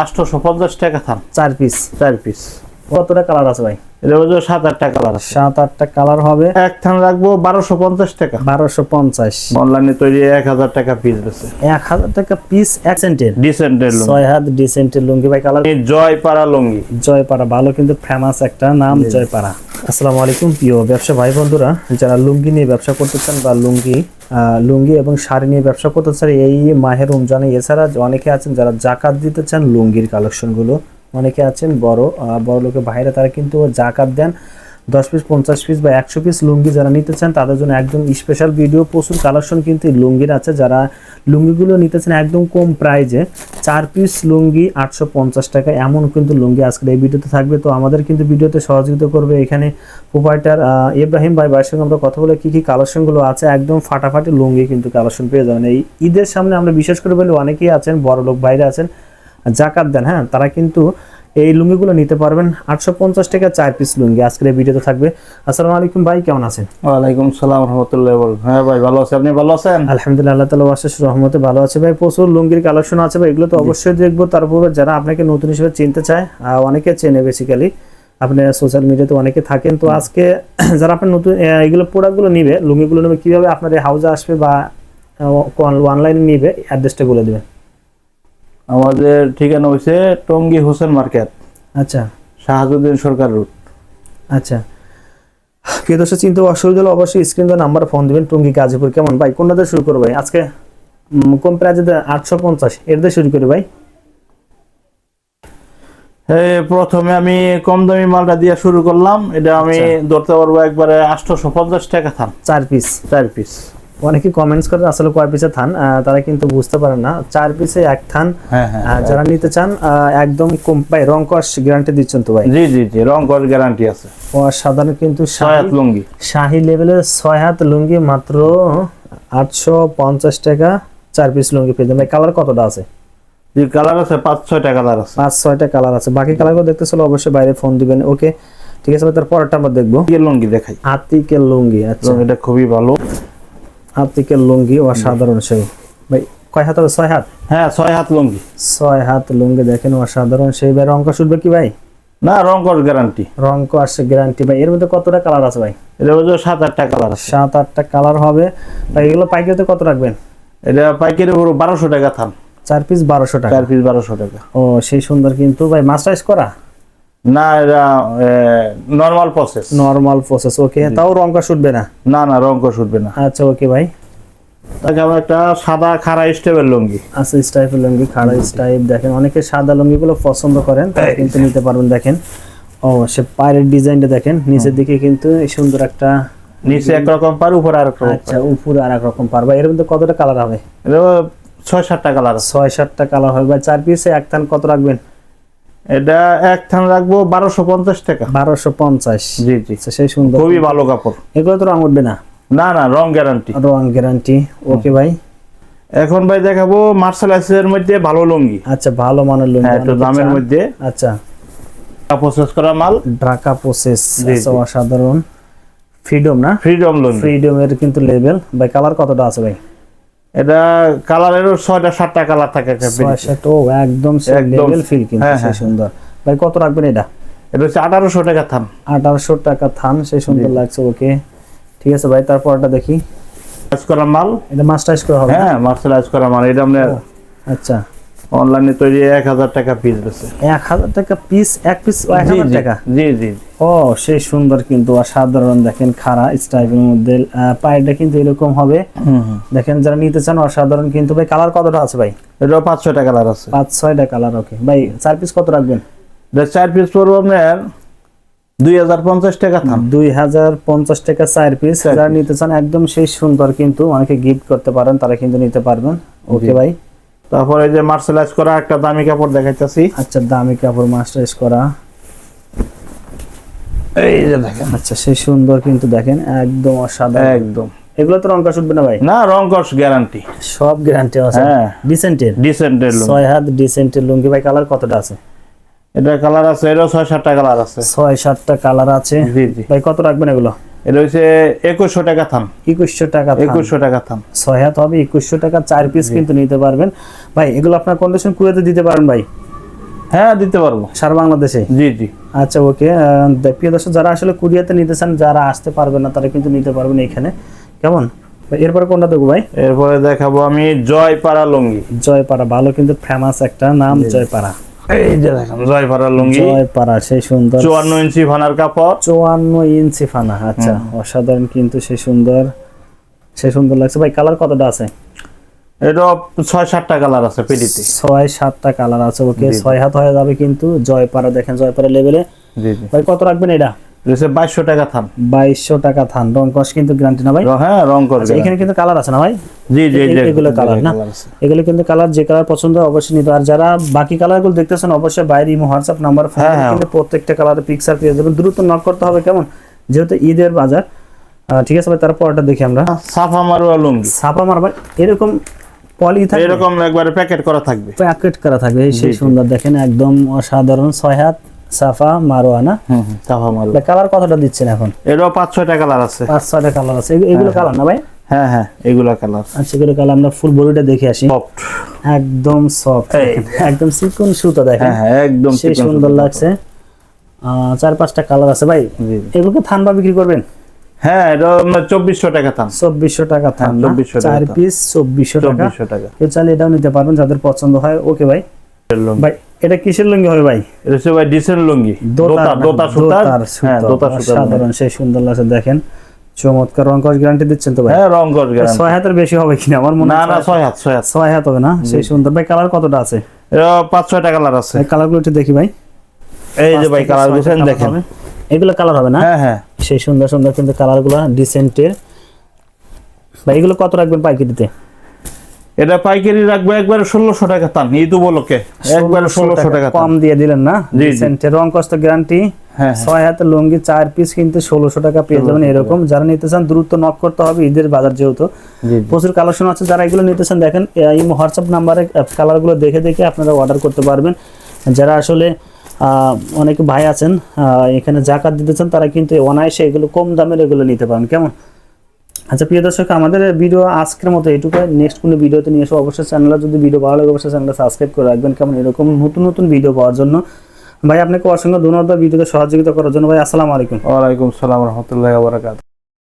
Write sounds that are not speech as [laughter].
আটশোশো পঞ্চাশ টাকা থাম চার পিস। চার পিস। কতটা কালার আছে ভাই? এটা হচ্ছে সাত আটটা কালার সাত আটটা কালার হবে। এক থান রাখব বারোশো পঞ্চাশ টাকা। বারোশো পঞ্চাশ। অনলাইনে তৈরি এক হাজার টাকা পিস বেছে এক হাজার টাকা পিস ডিসেন্টের ছয় হাত ডিসেন্টের লুঙ্গি ভাই কালার জয়পাড়া লুঙ্গি। জয়পাড়া ভালো কিন্তু ফেমাস একটা নাম জয়পাড়া। আসসালামু আলাইকুম। প্রিয় ব্যবসা ভাই বন্ধুরা, যারা লুঙ্গি নিয়ে ব্যবসা করতে চান বা লুঙ্গি লুঙ্গি এবং শাড়ি নিয়ে ব্যবসা করতে চান, এই মাহের রমজানে এছাড়া অনেকে আছেন যারা জাকাত দিতে চান লুঙ্গির কালেকশনগুলো। অনেকে আছেন বড় বড় লোকের বাইরে তারা কিন্তু জাকাত দেন। দশ পিস পঞ্চাশ পিস বা একশো পিস লুঙ্গি যারা নিতে চান, তাদের জন্য একদম স্পেশাল ভিডিও প্রচুর কালেকশন কিন্তু লুঙ্গির আছে। যারা লুঙ্গিগুলো নিতে চান একদম কম প্রাইজে চার পিস লুঙ্গি আটশো পঞ্চাশ টাকা। এমন কিন্তু লুঙ্গি আজকের এই ভিডিওতে থাকবে। তো আমাদের কিন্তু ভিডিওতে সহযোগিতা করবে এখানে প্রোপাইটার ইব্রাহিম ভাই। ভাইয়ের সঙ্গে আমরা কথা বলে কী কী কালেকশনগুলো আছে, একদম ফাটাফাটি লুঙ্গি কিন্তু কালেকশন পেয়ে যাবেন। এই ঈদের সামনে আমরা বিশেষ করে বলি, অনেকেই আছেন বড় লোক বাইরে আছেন, জাকাত দেন হ্যাঁ? তারা কিন্তু এই লুঙ্গিগুলো নিতে পারবেন আটশো পঞ্চাশ টাকা চার পিস লুঙ্গি। আজকের এই ভিডিওতে থাকবে। আসসালামু আলাইকুম ভাই কেমন আছেন? ওয়ালাইকুম সালাম রহমতুল্লাহ হ্যাঁ ভাই ভালো আছে। আপনি ভালো আছেন? আলহামদুলিল্লাহ আল্লাহ তালা আশেষ রহমতে ভালো আছে ভাই। প্রচুর লুঙ্গির কালেকশন আছে ভাই। এগুলো তো অবশ্যই দেখব। তারপরে যারা আপনাকে নতুন হিসেবে চিনতে চায় অনেকে চেনে বেসিক্যালি আপনি সোশ্যাল মিডিয়াতে অনেকে থাকেন। তো আজকে [clears throat] যারা আপনার নতুন এগুলো প্রোডাক্টগুলো নিবে লুঙ্গিগুলো নেবে কীভাবে আপনার হাউজে আসবে বা অনলাইনে নিবে অ্যাড্রেসটা বলে দেবেন। আমাদের ঠিকানা হয়েছে টঙ্গী হোসেন মার্কেট আচ্ছা। শাহাজুদ্দিন সরকার রুট আচ্ছা। কে দোষে চিনতে অসুবিধা হলে অবশ্যই স্ক্রিন দেওয়া নাম্বার ফোন দিবেন টুঙ্গি গাজীপুর কেমন? ভাই কোনটা দিয়ে শুরু করব ভাই? আজকে কম প্রাইজে আটশো পঞ্চাশ? এর দিয়ে শুরু করি ভাই। এই প্রথমে আমি কম দামি মালটা দিয়ে শুরু করলাম। এটা আমি ধরতে পারব একবারে আটশোশো পঞ্চাশ টাকা থাম চার পিস। চার পিস। অনেকে কমেন্টস করে আসলে কয় পিসে থান তারা কিন্তু বুঝতে পারে না। চার পিসে এক থান হ্যাঁ হ্যাঁ আহ, যারা নিতে চান একদম কম ভাই রং কস গ্যারান্টি দিচ্ছেন তো ভাই? জি জি জি রং কস গ্যারান্টি আছে। সাধারণ কিন্তু ছয় হাত লুঙ্গি। শাহি লেভেলের ছয় হাত লুঙ্গি মাত্র আটশো পঞ্চাশ টাকা চার পিস লুঙ্গি পেয়ে যাবেন। কালার কতটা আছে? জি কালার আছে পাঁচ ছয়টা কালার আছে। পাঁচ ছয়টা কালার আছে। বাকি কালারগুলো দেখতে চলে অবশ্যই বাইরে ফোন দিবেন। ওকে ঠিক আছে ভাই, তার পরেরটা আমরা দেখব। লুঙ্গি দেখাই। আতিকের লুঙ্গি আচ্ছা। এটা খুবই ভালো। আতিকের লুঙ্গি অসাধারণ সেই। ভাই কয় হাত হবে? ছয় হাত? হ্যাঁ ছয় হাত লুঙ্গি। ছয় হাত লুঙ্গি দেখেন অসাধারণ সেই। ভাই রঙ শুনবে কি ভাই? না রং কস গ্যারান্টি রঙ আসছে গ্যারান্টি ভাই এর মধ্যে কতটা কালার আছে ভাই? এটা হচ্ছে সাত আটটা কালার আছে। সাত আটটা কালার হবে। ভাই এগুলো পাইকারিতে কত রাখবেন? এটা পাইকারি পুরো বারোশো টাকা থাম চার পিস বারোশো টাকা। চার পিস বারোশো টাকা। ও সেই সুন্দর কিন্তু। ভাই মাস্টারাইজ করা? না এটা normal process normal process okay তাও রঙ শুটবে না? না না রং কস উঠবে না। আচ্ছা ওকে ভাই। তাকে আমার একটা সাদা খাড়া স্টেপের লুঙ্গি। আচ্ছা স্টাইপের লুঙ্গি খাড়া স্টাইপ দেখেন অনেকে সাদা লুঙ্গিগুলো পছন্দ করেন তারা কিন্তু নিতে পারবেন দেখেন। ও সে পায়ের ডিজাইনটা দেখেন নিচের দিকে কিন্তু সুন্দর একটা নিচে একরকম পার উপরে আর আচ্ছা উপরে আর এক রকম পারবা এর মধ্যে কতটা কালার হবে? ছয় সাতটা কালার ছয় সাতটা কালার হবে। ভাই চার পিসে এক থান কত রাখবেন? এটা এক থান রাখব বারোশো পঞ্চাশ টাকা। বারোশো পঞ্চাশ। জি জি। আচ্ছা সেই সুন্দর। খুবই ভালো কাপড়। এগুলো তো রং উঠবে না? না না রং গ্যারান্টি রং গ্যারান্টি ওকে ভাই। এখন ভাই দেখাবো মার্শালাইজের মধ্যে ভালো লুঙ্গি। আচ্ছা ভালো মানের হ্যাঁ লুঙ্গি একটু দামের মধ্যে। আচ্ছা। প্রসেস করা মাল। ঢাকা প্রসেস আচ্ছা অসাধারণ। ফ্রিডম না? ফ্রিডম লুঙ্গি। ফ্রিডমের কিন্তু লেভেল ভাই কালার কতটা আছে ভাই? এটা কালারেরও ছয়টা সাতটা কালার থাকে একদম লেভেল ফিল কিন্তু হ্যাঁ, হ্যাঁ। সুন্দর। ভাই কত রাখবেন এটা? এটা হচ্ছে আঠারোশো টাকা থাম আঠারোশো টাকা থান সে সুন্দর লাগছে ওকে। ঠিক আছে ভাই তারপরটা দেখি। কাজ করা মাল? এটা মাস্টারাইজ করা হবে হ্যাঁ মার্শালাইজ করা মাল। এটা আমরা আচ্ছা। অনলাইনে তৈরি এক হাজার টাকা পিস এক হাজার টাকা পিস এক পিস এক জি হাজার জি টাকা? জি জি। ও সেই সুন্দর কিন্তু অসাধারণ। দেখেন খাড়া স্টাইপের মধ্যে পায়েরটা কিন্তু এরকম হবে। দেখেন যারা নিতে চান অসাধারণ কিন্তু। ভাই কালার কতটা আছে ভাই? এটাও পাঁচ ছয়টা কালার আছে। পাঁচ ছয়টা কালার ওকে ভাই চার পিস কত রাখবেন? এটা চার পিস পড়ব আপনার দুই হাজার পঞ্চাশ টাকা থাম। দুই হাজার পঞ্চাশ টাকা চার পিস যারা নিতে চান একদম সেই সুন্দর কিন্তু অনেকে গিফট করতে পারেন তারা কিন্তু নিতে পারবেন। ওকে ভাই। তারপরে যে মার্শালাইজ করা একটা দামি কাপড় দেখাইতেছি। আচ্ছা দামি কাপড় মাস্টারাইজ করা। এই যে দেখেন। আচ্ছা সেই সুন্দর কিন্তু দেখেন একদম অসাধারণ। একদম। এগুলো তো রঙ্কা শুটবে না ভাই? না রং কস গ্যারান্টি সব গ্যারান্টি আছে। হ্যাঁ। ডিসেন্টের ডিসেন্টের লুঙ্গি ছয় হাত ডিসেন্টের লুঙ্গি ভাই? কালার কতটা আছে? এটা কালার আছে এটাও ছয় সাতটা কালার আছে। ছয় সাতটা কালার আছে। জি জি। ভাই কত রাখবেন এগুলো? এটা হচ্ছে একুশশো টাকা থাম একুশশো টাকা একুশশো টাকা থাম ছয় হাত হবে একুশশো টাকা চার পিস কিন্তু নিতে পারবেন। ভাই এগুলো আপনার কন্ডিশন কুয়েতে দিতে পারেন ভাই? হ্যাঁ দিতে পারব। সারা বাংলাদেশে? জি জি। আচ্ছা ওকে। প্রিয় দর্শক যারা আসলে কুরিয়াতে নিতে চান যারা আসতে পারবেন না তারা কিন্তু নিতে পারবেন এখানে। কেমন? এরপরে কোনটা দেখব ভাই? এরপরে দেখাবো আমি জয়পাড়া লুঙ্গি। জয়পাড়া ভালো কিন্তু ফেমাস একটা নাম জয়পাড়া। এই যে দেখেন জয়পাড়া লুঙ্গি। জয়পাড়া সেই সুন্দর। চুয়ান্ন ইঞ্চি ফানার কাপড়। চুয়ান্ন ইঞ্চি ফানা আচ্ছা অসাধারণ কিন্তু সেই সুন্দর। সেই সুন্দর লাগছে। ভাই কালার কতটা আছে? এটা ছয় সাতটা কালার আছে ছয় সাতটা কালার আছে ওকে ছয় হাত হয়ে যাবে কিন্তু জয়পাড়া দেখেন জয়পাড়া লেভেলে। ভাই কত রাখবেন এটা? বাইশশো টাকা থান। বাইশশো টাকা থান। রং কস কিন্তু গ্যারান্টি না ভাই? হ্যাঁ রং আচ্ছা, এখানে কিন্তু কালার আছে না ভাই? জি জি এগুলো কালার না? এগুলো কিন্তু কালার যে কালার পছন্দ অবশ্যই নিতে আর যারা বাকি কালারগুলো দেখতেছেন অবশ্যই বাইরে ইমো হোয়াটসঅ্যাপ নাম্বার ফোন হ্যাঁ, হ্যাঁ। কিন্তু প্রত্যেকটা কালারের পিকচার পেয়ে যাবেন। দ্রুত নক করতে হবে কেমন? যেহেতু ঈদের বাজার ঠিক আছে ভাই তারপরটা দেখি আমরা। সাফা মারুয়া লুঙ্গি। ছাপা মারবা এরকম পলি থাকে এরকম একবারে প্যাকেট করা থাকবে। প্যাকেট করা থাকবে সেই সুন্দর দেখেন একদম অসাধারণ ছয় হাত। সাফা মারোয়ানা। সাফা মারুয়া কালার কতটা দিচ্ছেন এখন? এটাও পাঁচ ছয়টা কালার আছে। পাঁচ ছয়টা কালার আছে। এগুলো কালার না ভাই? হ্যাঁ হ্যাঁ এগুলা কালার আচ্ছা এগুলো কালার আমরা ফুল বডিটা দেখে আসি। সফট একদম সফট একদম চিকন সুতা দেখেন। হ্যাঁ হ্যাঁ একদম সুন্দর লাগছে। চার পাঁচটা কালার আছে ভাই। এগুলোকে থানবা বিক্রি করবেন? হ্যাঁ এটা চব্বিশশো টাকা থান। চব্বিশশো টাকা থান না? 2400 টাকা চার পিস চব্বিশশো টাকা। চব্বিশশো টাকা। কেউ চাইলে এটাও নিতে পারবেন যাদের পছন্দ হয় ওকে ভাই। ভাই এটা কিসের লুঙ্গি হবে ভাই? এটা হচ্ছে ভাই ডিসেন্ট লুঙ্গি। দোতা দোতা সুতা হ্যাঁ। দোতা সুতা অসাধারণ সেই সুন্দর লাগছে দেখেন। চমৎকার রং কস গ্যারান্টি দিচ্ছেন তো ভাই? হ্যাঁ রং কর গ্যারান্টি ছয় হাতের বেশি হবে কিনা? আমার মনে না না ছয়- হাত ছয় হাত। ছয় হাত হবে না? সেই সুন্দর। ভাই কালার কতটা আছে? পাঁচ ছয়টা কালার আছে। কালারগুলো একটু দেখি ভাই। এই যে ভাই কালার গুছেন দেখেন। এগুলো কালার হবে না? হ্যাঁ হ্যাঁ। সেই সুন্দর সুন্দর কিন্তু কালারগুলো ডিসেন্টের ভাই এগুলো কত রাখবেন পাইকারিতে? এটা পাইকারি রাখব একবারে ষোলোশো টাকা তান ঈদ উপলক্ষে। একবারে ষোলোশো টাকা কম দিয়ে দিলেন না। রং কষ্ট গ্যারান্টি হ্যাঁ ছয় লুঙ্গি চার পিস কিন্তু ষোলোশো টাকা পেয়ে যাবেন এরকম। যারা নিতে চান দ্রুত নক করতে হবে ঈদের বাজার যেহেতু। প্রচুর কালেকশন আছে। যারা এগুলো নিতে চান দেখেন এই হোয়াটসঅ্যাপ নাম্বারে কালারগুলো দেখে দেখে আপনারা অর্ডার করতে পারবেন। যারা আসলে আহ, অনেক ভাই আছেন এখানে জাকাত দিতে চান তারা কিন্তু অনায়াসে এগুলো কম দামের এগুলো নিতে পারেন। কেমন? আচ্ছা প্রিয় দর্শক, আমাদের ভিডিও আজকের মতো এটুকু নেক্সট কোনো ভিডিওতে নিয়ে এসো অবশ্যই চ্যানেলে যদি ভিডিও ভালো লাগে, অবশ্যই চ্যানেলটা সাবস্ক্রাইব করে রাখবেন। কেমন? এরকম নতুন নতুন ভিডিও পাওয়ার জন্য। ভাই, আপনাকে অসংখ্য ধন্যবাদ ভিডিওতে সহযোগিতা করার জন্য। ভাই, আসসালামু আলাইকুম। ওয়ালাইকুম সালাম রহমতুল্লাহ